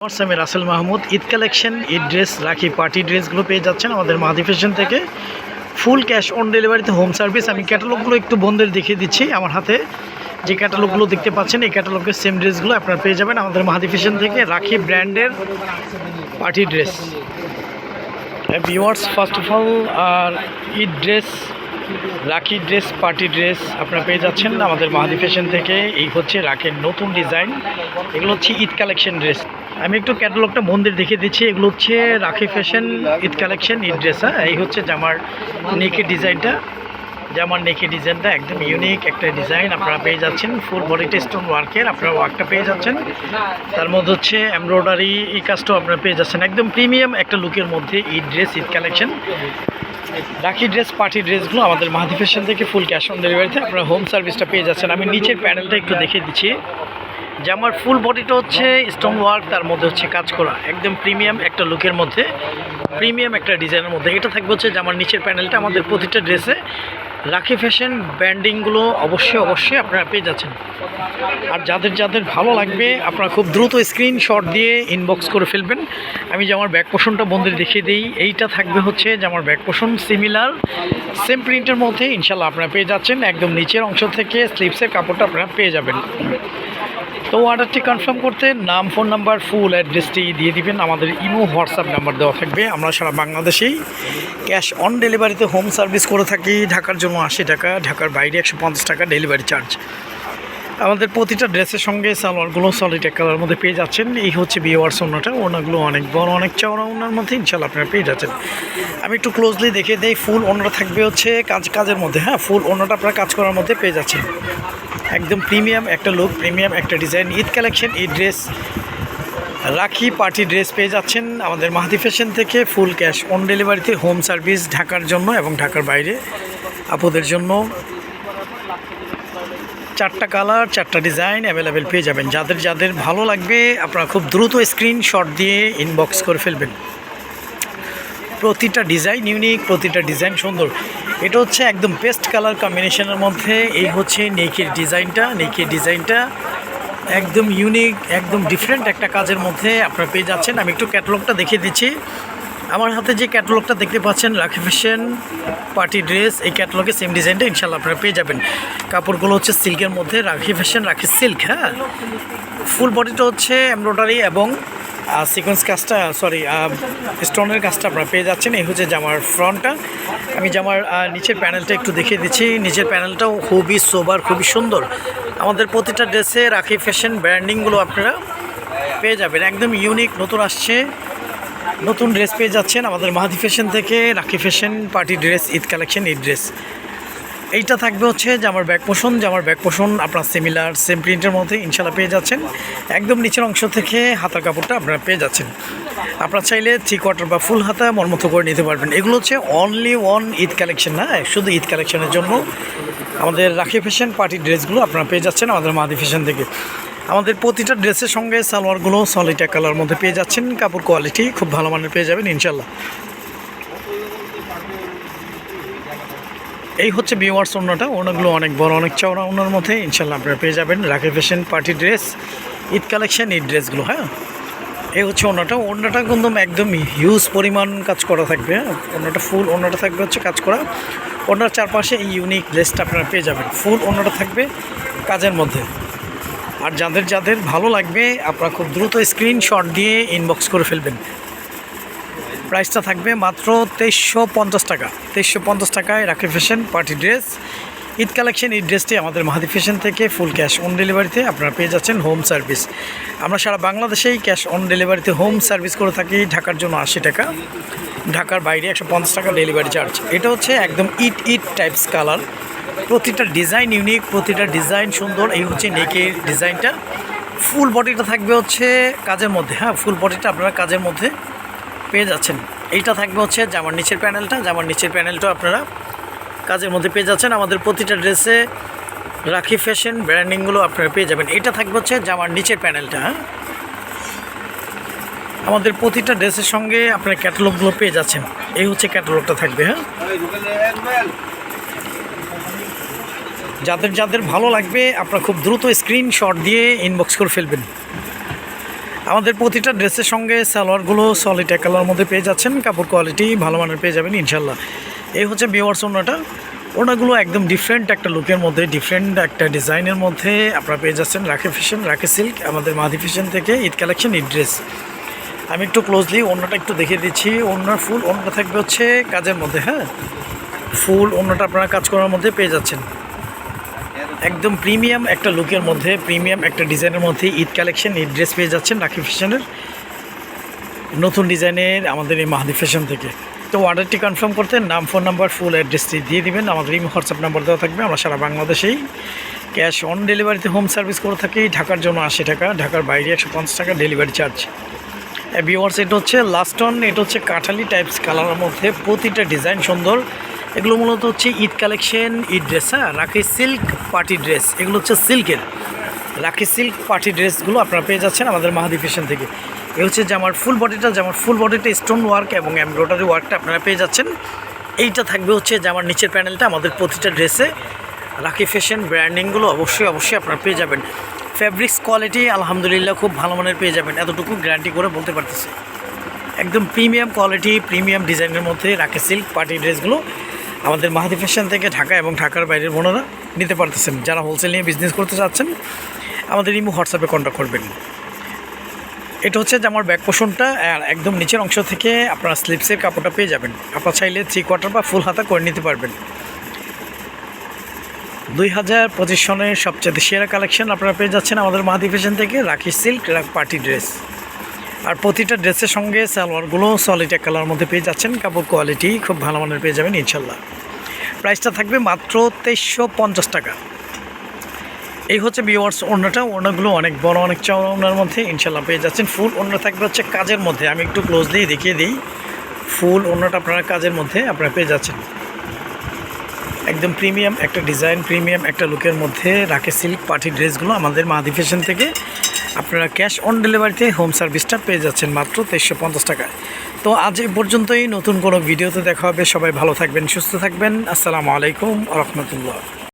আমি Rasel Mahmud, Eid collection, Eid dress, Rakhi, party ড্রেসগুলো পেয়ে যাচ্ছেন আমাদের মাহাদি ফ্যাশন থেকে। ফুল ক্যাশ অন ডেলিভারিতে হোম সার্ভিস। আমি ক্যাটালগুলো একটু বন্ধের দেখিয়ে দিচ্ছি আমার হাতে। যে ক্যাটালগুলো দেখতে পাচ্ছেন, এই ক্যাটালগের সেম ড্রেসগুলো আপনারা পেয়ে যাবেন আমাদের মাহাদি ফ্যাশন থেকে, রাখি ব্র্যান্ডের party dress. Viewers first of all R Eid dress Rakhi dress, party dress আপনারা পেয়ে যাচ্ছেন আমাদের মাহাদি ফ্যাশন থেকে। এই হচ্ছে রাখের নতুন ডিজাইন। এগুলো হচ্ছে ঈদ কালেকশন ড্রেস। আমি একটু ক্যাটালগটা মন্দির দেখিয়ে দিচ্ছি। এগুলো হচ্ছে Rakhi fashion Eid collection, Eid dress হ্যাঁ? এই হচ্ছে জামার নেকের ডিজাইনটা। জামার নেকের ডিজাইনটা একদম ইউনিক একটা ডিজাইন আপনারা পেয়ে যাচ্ছেন। ফুল বডিতে স্টোন ওয়ার্কের আপনারা ওয়ার্কটা পেয়ে যাচ্ছেন। তার মধ্যে হচ্ছে এমব্রয়ডারি এই কাজটাও আপনারা পেয়ে যাচ্ছেন। একদম প্রিমিয়াম একটা লুকের মধ্যে Eid dress Eid collection. Rakhi dress, party ড্রেসগুলো আমাদের মাহাদি ফ্যাশন থেকে ফুল ক্যাশ অন ডেলিভারিতে আপনারা হোম সার্ভিসটা পেয়ে যাচ্ছেন। আমি নিচের প্যানেলটা একটু দেখে দিচ্ছি। জামার ফুল বডিটা হচ্ছে স্টোন ওয়ার্ক, তার মধ্যে হচ্ছে কাজ করা। একদম প্রিমিয়াম একটা লুকের মধ্যে, প্রিমিয়াম একটা ডিজাইনের মধ্যে। এটা থাকবে হচ্ছে জামার নিচের প্যানেলটা আমাদের প্রতিটা ড্রেসে রাখি ফ্যাশন ব্র্যান্ডিংগুলো অবশ্যই অবশ্যই আপনারা পেয়ে যাচ্ছেন। আর যাদের যাদের ভালো লাগবে, আপনারা খুব দ্রুত স্ক্রিনশট দিয়ে ইনবক্স করে ফেলবেন। আমি যে আমার ব্যাক পোষণটা বন্ধুদের দেখিয়ে দিই, এইটা থাকবে হচ্ছে যে আমার ব্যাক পোষণ সিমিলার সেম প্রিন্টের মধ্যে ইনশাল্লাহ আপনারা পেয়ে যাচ্ছেন। একদম নিচের অংশ থেকে স্লিপসের কাপড়টা আপনারা পেয়ে যাবেন। তো অর্ডারটি কনফার্ম করতে নাম ফোন নাম্বার ফুল অ্যাড্রেসটি দিয়ে দিবেন। আমাদের ইমো হোয়াটসঅ্যাপ নাম্বার দেওয়া থাকবে। আমরা সারা বাংলাদেশেই ক্যাশ অন ডেলিভারিতে হোম সার্ভিস করে থাকি। ঢাকার জন্য আশি টাকা, ঢাকার বাইরে একশো পঞ্চাশ টাকা ডেলিভারি চার্জ আমাদের প্রতিটা ড্রেসের সঙ্গে সালোয়ারগুলো সলিড এক কালার মধ্যে পেয়ে যাচ্ছেন। এই হচ্ছে বিওয়ার্স ওনাটা ওনাগুলো অনেক বড়, অনেক চওড়া ওনার মধ্যে ইনশাল্লাহ আপনারা পেয়ে যাচ্ছেন। আমি একটু ক্লোজলি দেখে দেই ফুল ওনাটা থাকবে হচ্ছে কাজ, কাজের মধ্যে। হ্যাঁ ফুল ওনাটা আপনারা কাজ করার মধ্যে পেয়ে যাচ্ছেন। একদম প্রিমিয়াম একটা লুক প্রিমিয়াম একটা design Eid collection Eid dress রাখি পার্টি ড্রেস পেয়ে যাচ্ছেন আমাদের মাহাদি ফ্যাশন থেকে ফুল ক্যাশ অন ডেলিভারিতে হোম সার্ভিস ঢাকার জন্য এবং ঢাকার বাইরে আপুদের জন্য। চারটা কালার চারটা ডিজাইন অ্যাভেলেবেল পেয়ে যাবেন। যাদের যাদের ভালো লাগবে, আপনারা খুব দ্রুত স্ক্রিনশট দিয়ে ইনবক্স করে ফেলবেন। প্রতিটা ডিজাইন ইউনিক প্রতিটা ডিজাইন সুন্দর। এটা হচ্ছে একদম বেস্ট কালার কম্বিনেশনের মধ্যে। এই হচ্ছে নেকের ডিজাইনটা নেকের ডিজাইনটা একদম ইউনিক একদম ডিফারেন্ট একটা কাজের মধ্যে আপনারা পেয়ে যাচ্ছেন। আমি একটু ক্যাটালগটা দেখিয়ে দিচ্ছি। আমার হাতে যে ক্যাটালগটা দেখতে পাচ্ছেন রাখি ফ্যাশন পার্টি ড্রেস এই ক্যাটালগে সেম ডিজাইনটা ইনশাল্লাহ আপনারা পেয়ে যাবেন। কাপড়গুলো হচ্ছে সিল্কের মধ্যে রাখি ফ্যাশন রাখি সিল্ক হ্যাঁ? ফুল বডিটা হচ্ছে এমব্রয়ডারি এবং সিকোয়েন্স কাজটা সরি স্টোনের কাজটা আপনারা পেয়ে যাচ্ছেন। এই হচ্ছে জামার ফ্রন্টটা আমি জামার নিচের প্যানেলটা একটু দেখিয়ে দিচ্ছি। নিচের প্যানেলটাও খুবই সোবার খুবই সুন্দর। আমাদের প্রতিটা ড্রেসে রাখি ফ্যাশন ব্র্যান্ডিংগুলো আপনারা পেয়ে যাবেন। একদম ইউনিক নতুন আসছে। নতুন ড্রেস পেয়ে যাচ্ছেন আমাদের মাহাদি ফ্যাশন থেকে। রাখি fashion party dress Eid collection Eid dress এইটা থাকবে হচ্ছে যে আমার ব্যাক পোষণ যে আমার ব্যাক পোষণ আপনার সিমিলার সেম প্রিন্টের মধ্যে ইনশাল্লাহ পেয়ে যাচ্ছেন। একদম নিচের অংশ থেকে হাতার কাপড়টা আপনারা পেয়ে যাচ্ছেন। আপনারা চাইলে থ্রি কোয়ার্টার বা ফুল হাতা মনমতো করে নিতে পারবেন। এগুলো হচ্ছে অনলি ওয়ান ঈদ কালেকশন না? শুধু ঈদ কালেকশনের জন্য আমাদের রাখি ফ্যাশন পার্টি ড্রেসগুলো আপনারা পেয়ে যাচ্ছেন আমাদের মাদি ফ্যাশন থেকে। আমাদের প্রতিটা ড্রেসের সঙ্গে সালোয়ারগুলো সলিটা কালার মধ্যে পেয়ে যাচ্ছেন। কাপড় কোয়ালিটি খুব ভালো মানের পেয়ে যাবেন ইনশাল্লাহ এই হচ্ছে বিওয়ার্স ওনাটা ওনাগুলো অনেক বড়, অনেক চওড়া ওনার মধ্যে ইনশাল্লাহ আপনারা পেয়ে যাবেন রাখি fashion party dress Eid collection Eid ড্রেসগুলো হ্যাঁ? এই হচ্ছে ওনাটা ওনাটা কিন্তু একদম হিউজ পরিমাণ কাজ করা থাকবে হ্যাঁ? ওনাটা ফুল ওনাটা থাকবে হচ্ছে কাজ করা। ওনার চারপাশে এই ইউনিক ড্রেসটা আপনারা পেয়ে যাবেন ফুল ওনাটা থাকবে কাজের মধ্যে। আর যাদের যাদের ভালো লাগবে, আপনারা খুব দ্রুত স্ক্রিনশট দিয়ে ইনবক্স করে ফেলবেন। প্রাইসটা থাকবে মাত্র তেইশশো পঞ্চাশ টাকা। তেইশশো পঞ্চাশ টাকায় রাখি fashion party dress Eid collection এই ড্রেসটি আমাদের মাহাদি ফ্যাশন থেকে ফুল ক্যাশ অন ডেলিভারিতে আপনারা পেয়ে যাচ্ছেন হোম সার্ভিস আমরা সারা বাংলাদেশেই ক্যাশ অন ডেলিভারিতে হোম সার্ভিস করে থাকি ঢাকার জন্য আশি টাকা। ঢাকার বাইরে একশো পঞ্চাশ টাকা ডেলিভারি চার্জ এটা হচ্ছে একদম ইট ইট টাইপস কালার প্রতিটা ডিজাইন ইউনিক প্রতিটা ডিজাইন সুন্দর। এই হচ্ছে নেকের ডিজাইনটা ফুল বডিটা থাকবে হচ্ছে কাজের মধ্যে। হ্যাঁ ফুল বডিটা আপনারা কাজের মধ্যে পেয়ে যাচ্ছেন। এইটা থাকবে হচ্ছে জামার নিচের প্যানেলটা। জামার নিচের প্যানেলটা আপনারা কাজের মধ্যে পেয়ে যাচ্ছেন। আমাদের প্রতিটা ড্রেসে রাখি ফ্যাশন ব্র্যান্ডিংগুলো আপনারা পেয়ে যাবেন। এইটা থাকবে হচ্ছে জামার নিচের প্যানেলটা হ্যাঁ? আমাদের প্রতিটা ড্রেসের সঙ্গে আপনার ক্যাটালগুলো পেয়ে যাচ্ছেন। এই হচ্ছে ক্যাটালগটা থাকবে হ্যাঁ? যাদের যাদের ভালো লাগবে, আপনারা খুব দ্রুত স্ক্রিনশট দিয়ে ইনবক্স করে ফেলবেন। আমাদের প্রতিটা ড্রেসের সঙ্গে সালোয়ারগুলো সলিড এক কালার মধ্যে পেয়ে যাচ্ছেন। কাপড় কোয়ালিটি ভালো মানের পেয়ে যাবেন ইনশাল্লাহ। এই হচ্ছে বিওয়ার্স ওনাটা ওনাগুলো একদম ডিফারেন্ট একটা লুকের মধ্যে ডিফারেন্ট একটা ডিজাইনের মধ্যে আপনারা পেয়ে যাচ্ছেন। রাখে ফ্যাশন রাখে সিল্ক আমাদের মাদি ফ্যাশন থেকে ঈদ কালেকশন ঈদ ড্রেস আমি একটু ক্লোজলি অন্যটা একটু দেখিয়ে দিচ্ছি। অন্যার ফুল অন্যটা থাকবে হচ্ছে কাজের মধ্যে হ্যাঁ? ফুল অন্যটা আপনারা কাজ করার মধ্যে পেয়ে যাচ্ছেন। একদম প্রিমিয়াম একটা লুকের মধ্যে, প্রিমিয়াম একটা ডিজাইনের মধ্যে ঈদ কালেকশন, ঈদ ড্রেস পেয়ে যাচ্ছেন রাখি ফ্যাশনের নতুন ডিজাইনের আমাদের এই মাহাদি ফ্যাশন থেকে। তো অর্ডারটি কনফার্ম করতে নাম, ফোন নাম্বার, ফুল অ্যাড্রেসটি দিয়ে দিবেন। আমাদের এই হোয়াটসঅ্যাপ নাম্বার দেওয়া থাকবে। আমরা সারা বাংলাদেশেই ক্যাশ অন ডেলিভারিতে হোম সার্ভিস করে থাকি। ঢাকার জন্য আশি টাকা, ঢাকার বাইরে একশো পঞ্চাশ টাকা ডেলিভারি চার্জ। বিওয়ার্স এটা হচ্ছে লাস্ট অন এটা হচ্ছে কাঠালি টাইপস কালারের মধ্যে প্রতিটা ডিজাইন সুন্দর। এগুলো মূলত হচ্ছে ঈদ কালেকশন, ঈদ ড্রেস হ্যাঁ? রাখি সিল্ক পার্টি ড্রেস, এগুলো হচ্ছে সিল্কের। রাখি সিল্ক পার্টি ড্রেসগুলো আপনারা পেয়ে যাচ্ছেন আমাদের মাহাদি ফ্যাশন থেকে। এ হচ্ছে জামার ফুল বডিটা জামার ফুল বডিটা স্টোন ওয়ার্ক এবং এমব্রয়ডারি ওয়ার্কটা আপনারা পেয়ে যাচ্ছেন। এইটা থাকবে হচ্ছে জামার নিচের প্যানেলটা আমাদের প্রতিটা ড্রেসে। রাখি ফ্যাশন ব্র্যান্ডিংগুলো অবশ্যই অবশ্যই আপনারা পেয়ে যাবেন। ফ্যাব্রিক্স কোয়ালিটি আলহামদুলিল্লাহ খুব ভালো মানের পেয়ে যাবেন। এতটুকু গ্যারান্টি করে বলতে পারতেছি। একদম প্রিমিয়াম কোয়ালিটি প্রিমিয়াম ডিজাইনের মধ্যে রাখে সিল্ক পার্টি ড্রেসগুলো আমাদের মাহাদি ফ্যাশন থেকে ঢাকা এবং ঢাকার বাইরের বোনেরা নিতে পারতেছেন। যারা হোলসেল নিয়ে বিজনেস করতে চাচ্ছেন, আমাদের ইমো হোয়াটসঅ্যাপে কন্ট্যাক্ট করবেন। এটা হচ্ছে যে আমার ব্যাক পোষণটা আর একদম নিচের অংশ থেকে আপনারা স্লিপসের কাপড়টা পেয়ে যাবেন। আপনারা চাইলে থ্রি কোয়ার্টার বা ফুল হাতা করে নিতে পারবেন। দুই হাজার পঁচিশ সনের সবচেয়ে সেরা কালেকশন আপনারা পেয়ে যাচ্ছেন আমাদের মাহাদি ফ্যাশন থেকে রাখি সিল্ক পার্টি ড্রেস আর প্রতিটা ড্রেসের সঙ্গে সালোয়ারগুলো সলিড এক কালার মধ্যে পেয়ে যাচ্ছেন। কাপড় কোয়ালিটি খুব ভালো মানের পেয়ে যাবেন, ইনশাল্লাহ। প্রাইসটা থাকবে মাত্র তেইশশো পঞ্চাশ টাকা। এই হচ্ছে বিওয়ার্স ওড়নাটা। ওড়নাগুলো অনেক বড়, অনেক চওড়া ওড়নার মধ্যে ইনশাল্লাহ পেয়ে যাচ্ছেন। ফুল ওড়না থাকবে হচ্ছে কাজের মধ্যে। আমি একটু ক্লোজলি দেখিয়ে দিই। ফুল ওড়নাটা আপনারা কাজের মধ্যে আপনারা পেয়ে যাচ্ছেন। একদম প্রিমিয়াম একটা ডিজাইন প্রিমিয়াম একটা লুকের মধ্যে রাখে সিল্ক পার্টি ড্রেসগুলো আমাদের মাদি ফ্যাশন থেকে। আপনারা ক্যাশ অন ডেলিভারিতে হোম সার্ভিসটা পেয়ে যাচ্ছেন মাত্র তেইশশো পঞ্চাশ টাকায়। তো আজ এ পর্যন্তই, নতুন কোনো ভিডিওতে দেখা হবে। সবাই ভালো থাকবেন, সুস্থ থাকবেন। আসসালামু আলাইকুম রহমতুল্লাহ।